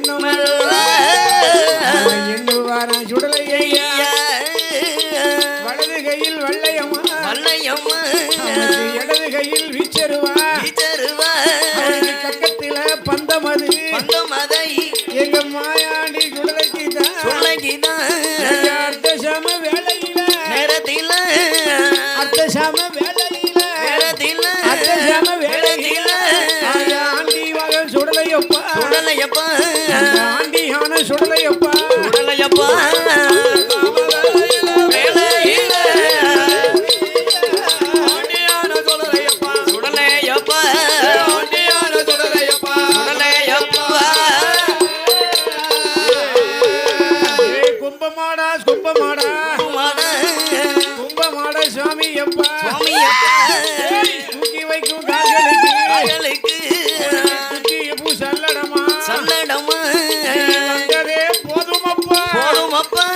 அதை எண்ணும் அதை எண்ணுவாராம் வலது கையில் வள்ளையம்மா அவனுக்கு இடது கையில் வீச்சருவா அவனுக்கு கக்கத்தில பந்தமது எங்க மாயாண்டி கும்பமாடா கும்பமாடா. கும்பமாட. சுவாமி அப்பா. தூக்கி வைக்கும் கால்களுக்கு. தூக்கி பூ சல்லடமா. சல்லடமா. வந்ததே போதுமப்பா போடுமப்பா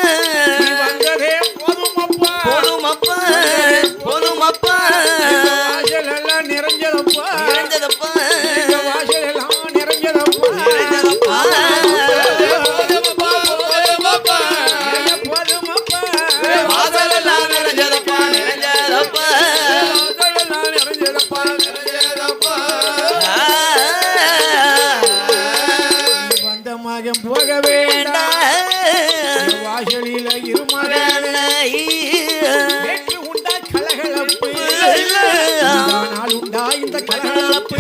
மகன் போக வேண்டாம். வாசலில இருமகன் உண்டா கலகலப்பு. நாள் உண்டா இந்த கலகலப்பு.